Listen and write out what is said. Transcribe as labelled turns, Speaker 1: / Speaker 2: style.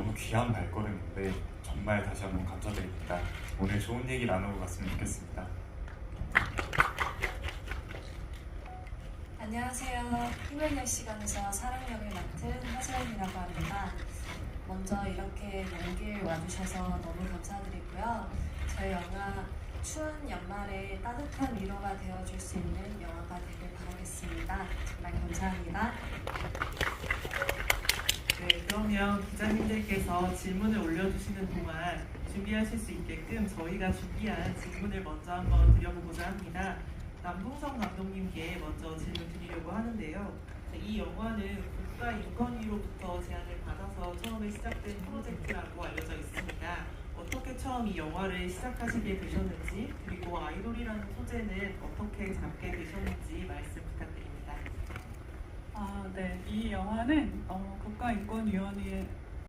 Speaker 1: 너무 귀한 발걸음인데 정말 다시 한번 감사드립니다. 오늘 좋은 얘기 나누고 갔으면 좋겠습니다.
Speaker 2: 안녕하세요. 낼 시간에서 사랑역을 맡은 하소연이라고 합니다. 먼저 이렇게 연기에 와주셔서 너무 감사드리고요. 저희 영화 추운 연말에 따뜻한 위로가 되어줄 수 있는 영화가 되길 바라겠습니다. 정말 감사합니다.
Speaker 3: 네, 그러면 기자님들께서 질문을 올려주시는 동안 준비하실 수 있게끔 저희가 준비한 질문을 먼저 한번 드려보고자 합니다. 남궁성 감독님께 먼저 질문 드리려고 하는데요. 네, 이 영화는 국가인권위로부터 제안을 받아서 처음에 시작된 프로젝트라고 알려져 있습니다. 어떻게 처음 이 영화를 시작하시게 되셨는지 그리고 아이돌이라는 소재는 어떻게 잡게 되셨는지 말씀 부탁드립니다.
Speaker 4: 아, 네. 이 영화는 어, 국가인권위원회